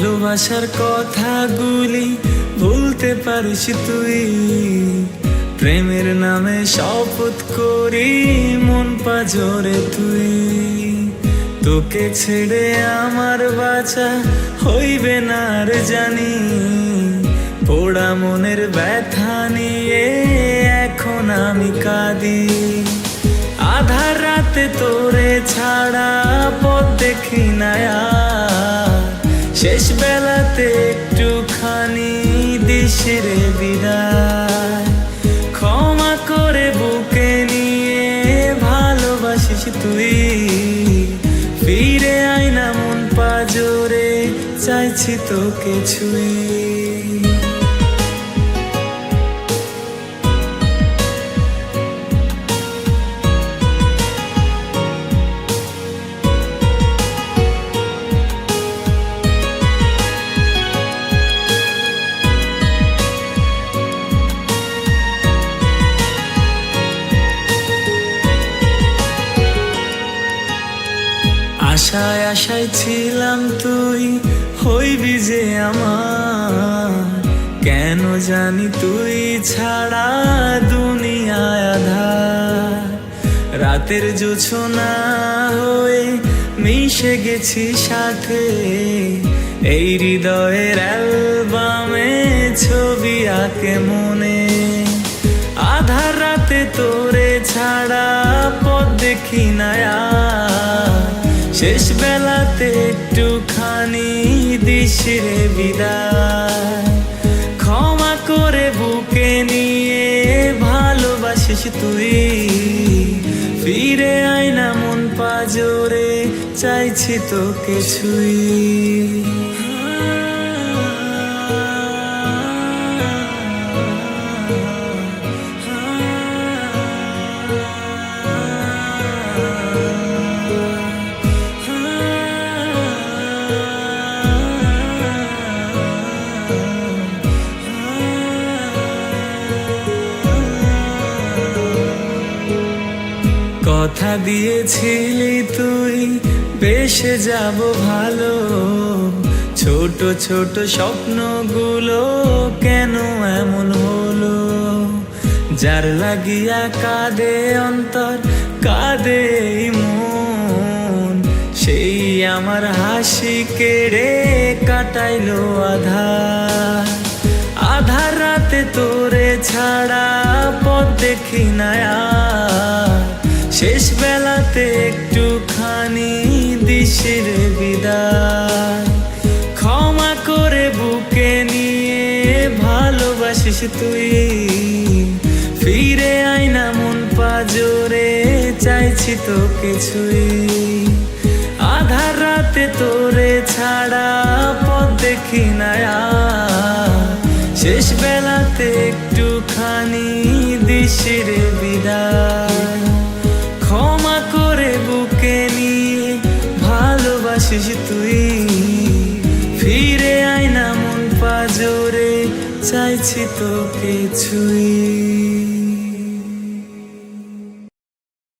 ভালোবাসার কথাগুলি ভুলতে পারিস তুই। প্রেমের নামে শপথ করি, মন পাজরে তুই। তোকে ছেড়ে আমার বাঁচা হইবে না আর জানি। পোড়া মনের ব্যথা নিয়ে এখন আমি কাঁদি। আধার রাতে তোরে ছাড়া পথ দেখি না। শেষ বেলাতে একটুখানি দেশের বিদায়। ক্ষমা করে বুকে নিয়ে ভালোবাসিস তুই। ফিরে আয় না মন পাজরে, চাইছি তোকে ছুঁই আশায় আশায় ছিলাম তুই, হইবি যে আমার। কেন জানি তুই ছাড়া দুনিয়ায় আধার। রাতের জোছনা হয়ে মিশে গেছি সাথে। এই হৃদয়ের অ্যালবামে ছবি আঁকে মনে। একটুখানি দিশরে বিদায়। ক্ষমা করে বুকে নিয়ে ভালোবাসিস তুই। ফিরে আয় না মন পাজরে, চাইছি তোকে ছুই। কথা দিয়েছিলি তুই বেসে যাব ভালো। ছোট ছোট স্বপ্নগুলো কেন এমন হলো? যার লাগিয়া কাঁদে অন্তর, কাঁদে মন। সেই আমার হাসি কেড়ে কাটাইলো আধার। আধার রাতে তোরে ছাড়া পথ দেখি না। শেষ একটু খানি দিশির বিদায়। ক্ষমা করে বুকে নিয়ে ভালোবাসিস তুই। ফিরে আয় না মন পাজরে, চাইছি তো কিছুই। আধার রাতে তোরে ছাড়া পথ দেখি না। শেষ বেলাতে একটুখানি দিশিরে বিদায়। ভালোবাসিস তুই। ফিরে আয় না মন পাজরে চাইছি তোকে কিছুই।